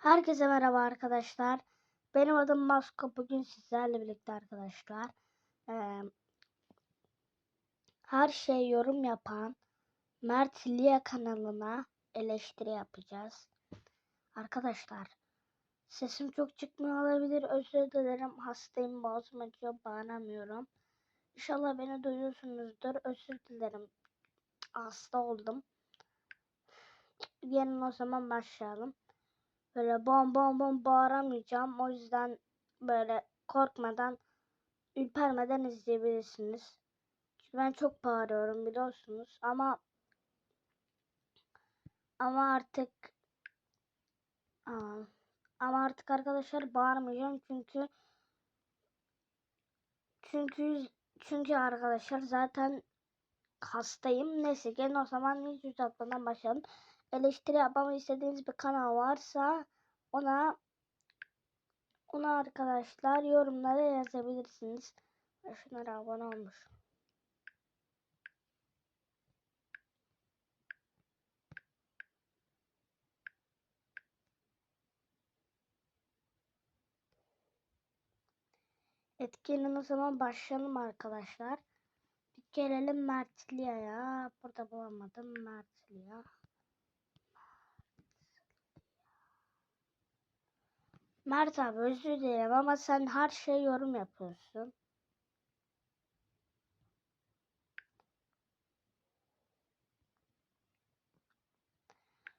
Herkese merhaba arkadaşlar. Benim adım Masko. Bugün sizlerle birlikte arkadaşlar. eee, her şey yorum yapan Mert Lia kanalına eleştiri yapacağız. Arkadaşlar sesim çok çıkmıyor olabilir. Özür dilerim. Hastayım. Boğazım acıyor. Bağıramıyorum. İnşallah beni duyuyorsunuzdur. Özür dilerim. Hasta oldum. Gelin o zaman başlayalım. Böyle bom bom bom bağıramayacağım. O yüzden böyle korkmadan, ürpermeden izleyebilirsiniz. Çünkü ben çok bağırıyorum biliyorsunuz ama ama artık ama artık arkadaşlar bağırmayacağım çünkü çünkü çünkü arkadaşlar zaten hastayım. Neyse gelin o zaman hiç uzatmadan başlayalım. Eleştiri yapmamı istediğiniz bir kanal varsa ona ona arkadaşlar yorumlara yazabilirsiniz. Şunlara abone olmuş. Etkinin o zaman başlayalım arkadaşlar. Bir gelelim Mertlia'ya. Burada bulamadım Mertlia. Mert abi özür dilerim ama sen her şeye yorum yapıyorsun.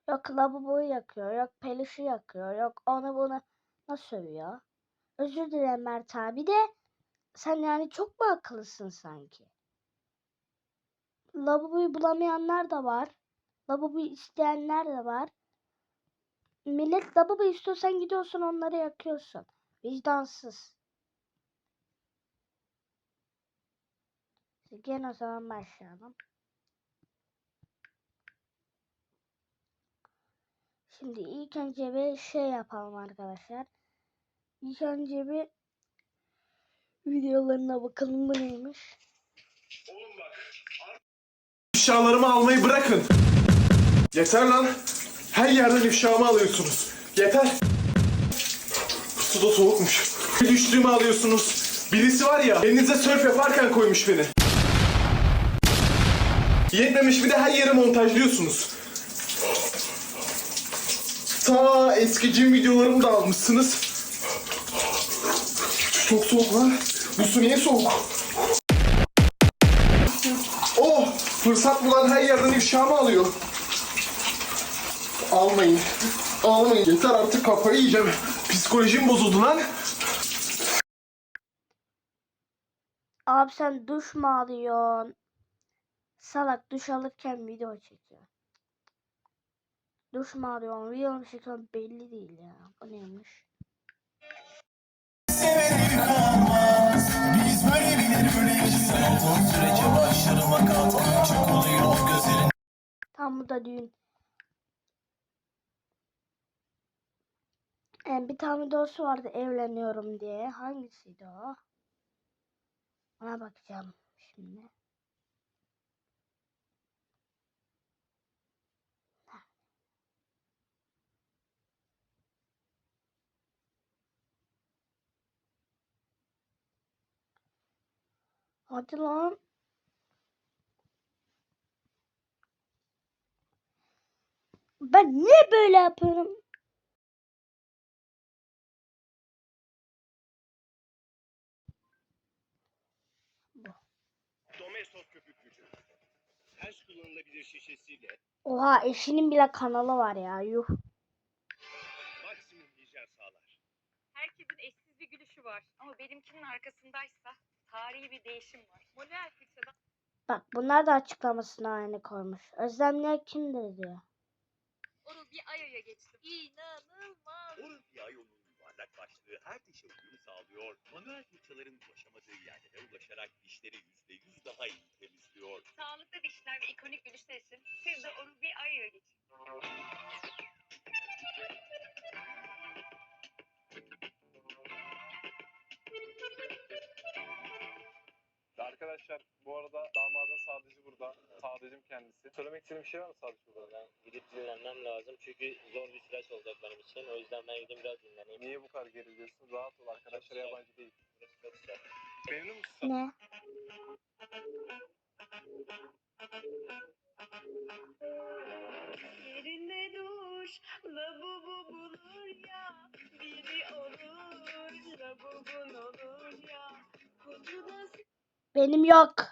Yok lavaboyu yakıyor, yok peluşu yakıyor, yok onu bunu nasıl sövüyor? Özür dilerim Mert abi de sen yani çok mu akıllısın sanki? Lavaboyu bulamayanlar da var. Lavaboyu isteyenler de var. Millet lavabo istiyorsan gidiyorsun onları yakıyorsun. Vicdansız. Gene o zaman başlayalım. Şimdi ilk önce bir şey yapalım arkadaşlar. İlk önce bir videolarına bakalım bu neymiş. İfşalarımı almayı bırakın. Yeter lan. Her yerden ifşamı alıyorsunuz. Yeter. Su da soğukmuş. Düştüğümü alıyorsunuz. Birisi var ya elinize sörf yaparken koymuş beni. Yetmemiş bir de her yere montajlıyorsunuz. Ta eski cim videolarımı da almışsınız. Çok soğuk lan. Bu su niye soğuk? Oh! Fırsat bulan her yerden ifşamı alıyor. Almayın. Almayın. Yeter artık kafayı yiyeceğim. Psikolojim bozuldu lan. Abi sen duş mu alıyorsun? Salak duş alırken video çekiyor. Duş mu alıyorsun? Video mu çekiyorsun? Belli değil ya. Bu neymiş? Tam bu da düğün. Bir tane videosu vardı evleniyorum diye. Hangisiydi o? Ona bakacağım şimdi. Hadi lan. Ben niye böyle yapıyorum? Domestos köpük gücü. Ters kullanılabilir şişesiyle Oha eşinin bile kanalı var ya yuh. maksimum hijyen sağlar. Herkesin eşsiz bir gülüşü var. Ama benimkinin arkasındaysa tarihi bir değişim var. Manuel fırçadan Bak bunlar da açıklamasına aynı koymuş. Özlem ne kimdir diyor. onu bir ayaya geçtim. İnanılmaz. Olympia yolunun yuvarlak başlığı her dişe uyum sağlıyor. Manuel fırçaların ulaşamadığı yerlere ulaşarak dişleri %100 daha iyi temizliyor. Sağlıklı dişler ve ikonik gülüşler için siz de onu bir ayaya geçin. Arkadaşlar Arkadaşlar bu arada sadıcı Sadıcım kendisi. Söylemek istediğim bir şey var mı Sadıç burada? Ben gidip dinlenmem lazım çünkü zor bir süreç olacak benim için. O yüzden ben gideyim biraz dinleneyim. Niye bu kadar geriliyorsun? Rahat ol arkadaşlar yabancı değil. Burası çok güzel. Memnun musun? Ne? Yerinde dur, labubu bulur ya. Biri olur, labubun olur ya. Kutuda Benim yok.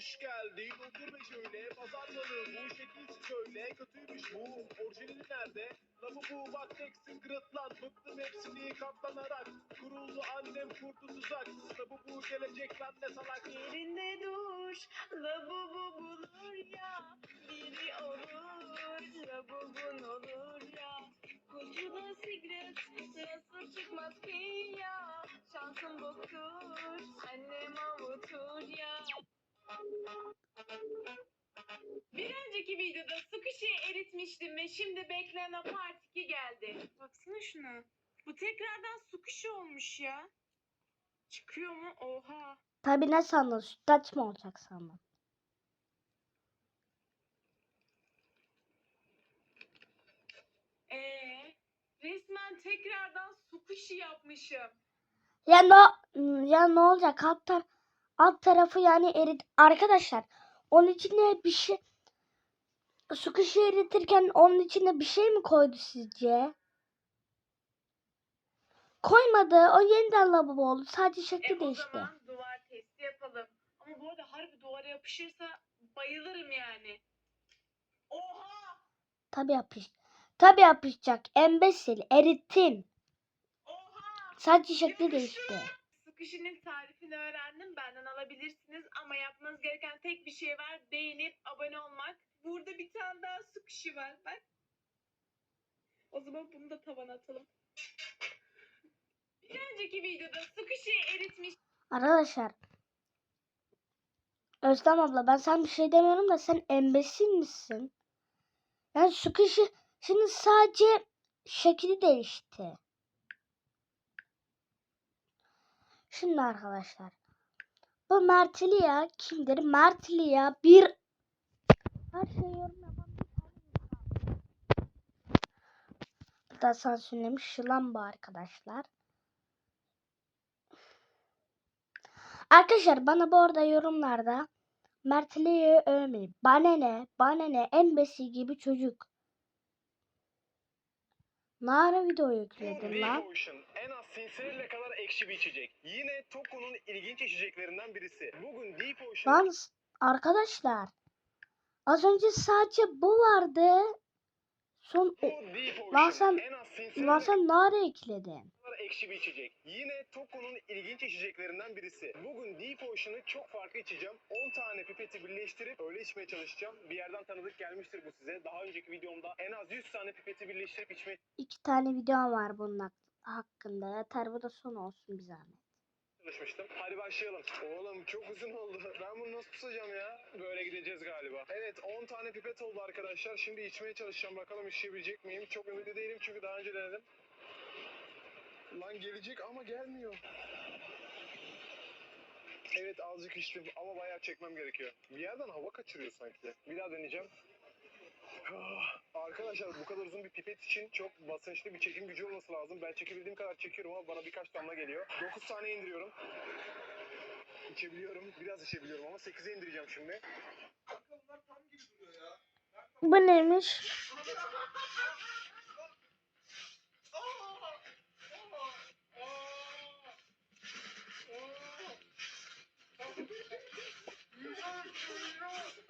Lavabo boş geldi Otur ve şöyle pazarlanır bu şekil şöyle kötüymüş bu orijinali nerede Lavabo bak tek sıkırt lan bıktım hepsini katlanarak Kuruldu annem kurdu tuzak Lavabo gelecek lan ne salak Yerinde dur, labubu bulur ya. Biri olur, labubun olur ya. Kutuda sigret, nasıl çıkmaz ki ya. Şansın boktur, annem avutur ya. Bir önceki videoda sıkışıyı eritmiştim ve şimdi beklenen part 2 geldi. Baksana şuna. Bu tekrardan sıkışı olmuş ya. Çıkıyor mu? Oha. Tabi ne sandın? Sütlaç mı olacak sandın? Ee, resmen tekrardan sukuşi yapmışım. Ya ne ya ne olacak? Alt, tar- alt tarafı yani erit arkadaşlar. Onun içine bir şey su kışı eritirken onun içine bir şey mi koydu sizce? Koymadı. O yeniden lavabo oldu. Sadece E şekli o değişti. zaman duvar testi yapalım. Ama bu arada harbi duvara yapışırsa bayılırım yani. Oha! Tabi yapış. Tabi yapışacak. Embesil. Erittin. Oha! Sadece şekli Yapıştı. değişti. Sıkışının tarifini öğrendim. Benden alabilirsiniz ama yapmanız gereken tek bir şey var. Beğenip abone olmak. Burada bir tane daha sıkışı var. Bak. O zaman bunu da tavana atalım. Bir önceki videoda sıkışıyı eritmiş Arkadaşlar. Özlem abla ben sen bir şey demiyorum da sen embesil misin? Yani su kışı şimdi sadece şekli değişti. Şimdi arkadaşlar. Bu Mertliya kimdir? Mertliya bir her şey yorum yapan bir da sansürlemiş yılan bu arkadaşlar. Arkadaşlar bana bu arada yorumlarda Mertliye'yi övmeyin. Bana ne? Bana ne? Embesi gibi çocuk. Nara video yükledin lan. En az Sincerelle kadar ekşi bir içecek. Yine Toko'nun ilginç içeceklerinden birisi. Bugün Deep Ocean s- arkadaşlar. Az önce sadece bu vardı. Son Lan sen- en az Sincerelle lan sen Nara ekledin. ekşi bir içecek. Yine Toko'nun ilginç içeceklerinden birisi. Bugün Deep Ocean'ı çok farklı içeceğim. 10 tane pipeti birleştirip öyle içmeye çalışacağım. Bir yerden tanıdık gelmiştir bu size. Daha önceki videomda en az 100 tane pipeti birleştirip içmeye İki tane video var bunun hak- hakkında. Yeter bu da son olsun bir zahmet. çalışmıştım. Hadi başlayalım. Oğlum çok uzun oldu. Ben bunu nasıl tutacağım ya? Böyle gideceğiz galiba. Evet 10 tane pipet oldu arkadaşlar. Şimdi içmeye çalışacağım. Bakalım içebilecek miyim? Çok ümitli değilim çünkü daha önce denedim. Lan gelecek ama gelmiyor. Evet azıcık içtim ama bayağı çekmem gerekiyor. Bir yerden hava kaçırıyor sanki. Bir daha deneyeceğim. Ah. Arkadaşlar bu kadar uzun bir pipet için çok basınçlı bir çekim gücü olması lazım. Ben çekebildiğim kadar çekiyorum ama bana birkaç damla geliyor. 9 tane indiriyorum. İçebiliyorum. Biraz içebiliyorum ama 8'e indireceğim şimdi. Bu neymiş?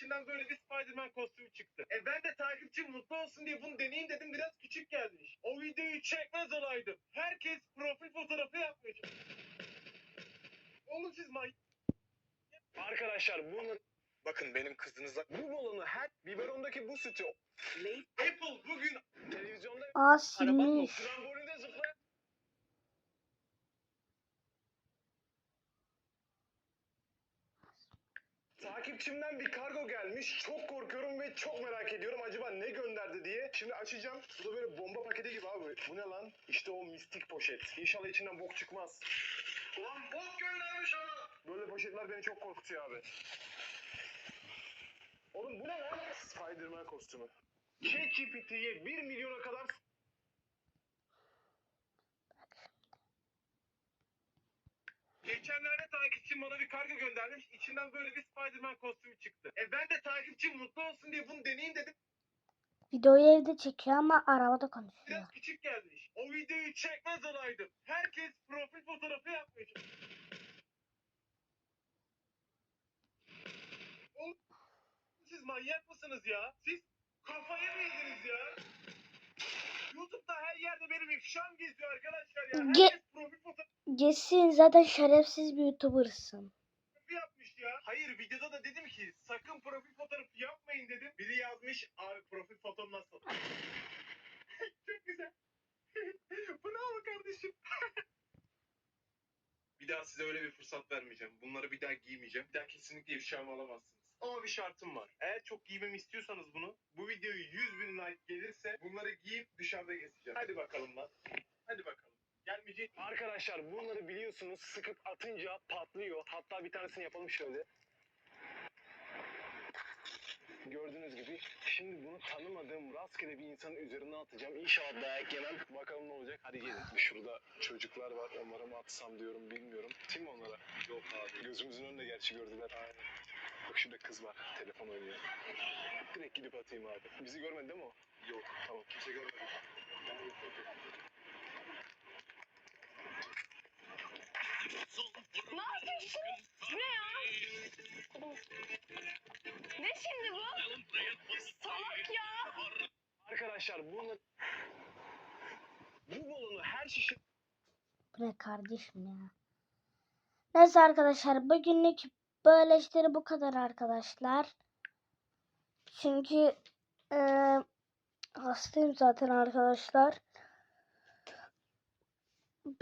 İçinden böyle bir Spider-Man kostümü çıktı. E ben de takipçim mutlu olsun diye bunu deneyeyim dedim. Biraz küçük gelmiş. O videoyu çekmez olaydım. Herkes profil fotoğrafı yapmış. Oğlum siz may... Arkadaşlar bunu... Bakın benim kızınıza bu balonu her biberondaki bu sütü Apple bugün televizyonda Aa silmiş. trambolinde zıplayan Takipçimden bir kargo gelmiş. Çok korkuyorum ve çok merak ediyorum acaba ne gönderdi diye. Şimdi açacağım. Bu da böyle bomba paketi gibi abi. Bu ne lan? İşte o mistik poşet. İnşallah içinden bok çıkmaz. Ulan bok göndermiş ama. Böyle poşetler beni çok korkutuyor abi. Oğlum bu ne lan? Spider-Man kostümü. ChatGPT'ye 1 milyona kadar Geçenlerde takipçim bana bir kargo göndermiş. İçinden böyle bir Spider-Man kostümü çıktı. E ben de takipçim mutlu olsun diye bunu deneyeyim dedim. Videoyu evde çekiyor ama arabada konuşuyor. Biraz küçük gelmiş. O videoyu çekmez olaydım. Herkes profil fotoğrafı yapmış. Oğlum, siz manyak mısınız ya? Siz kafayı mı yediniz ya? YouTube'da her yerde benim ifşam geziyor arkadaşlar ya. Ge- Herkes fotoğrafı Geçsin zaten şerefsiz bir youtubersın. yapmış ya. Hayır videoda da dedim ki sakın profil fotoğrafı yapmayın dedim. Biri yazmış abi profil foton nasıl? Çok güzel. Bravo kardeşim. bir daha size öyle bir fırsat vermeyeceğim. Bunları bir daha giymeyeceğim. Bir daha kesinlikle ifşamı alamazsınız. Ama bir şartım var. Eğer çok giymemi istiyorsanız bunu, bu videoyu 100 bin like gelirse bunları giyip dışarıda gezeceğim. Hadi bakalım lan. Hadi bakalım. Gelmeyecek. Arkadaşlar bunları biliyorsunuz sıkıp atınca patlıyor. Hatta bir tanesini yapalım şöyle. Gördüğünüz gibi şimdi bunu tanımadığım rastgele bir insanın üzerine atacağım. İnşallah dayak yemem. Bakalım ne olacak. Hadi gelin. Şurada çocuklar var. Onlara mı atsam diyorum bilmiyorum. Kim onlara? Yok abi. Gözümüzün önünde gerçi gördüler. Aynen. Bak şurada kız var. Telefon oynuyor. Direkt gidip atayım abi. Bizi görmedi değil mi o? Yok. Tamam. Kimse görmedi. Ne yapıyorsun? Ne ya? Ne şimdi bu? Salak ya. Arkadaşlar bunu bu balonu her şişe Bu ne kardeşim ya. Neyse arkadaşlar bugünlük böyle işleri bu kadar arkadaşlar. Çünkü eee hastayım zaten arkadaşlar.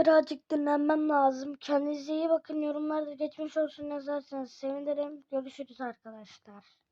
Birazcık dinlenmem lazım. Kendinize iyi bakın. Yorumlarda geçmiş olsun yazarsanız sevinirim. Görüşürüz arkadaşlar.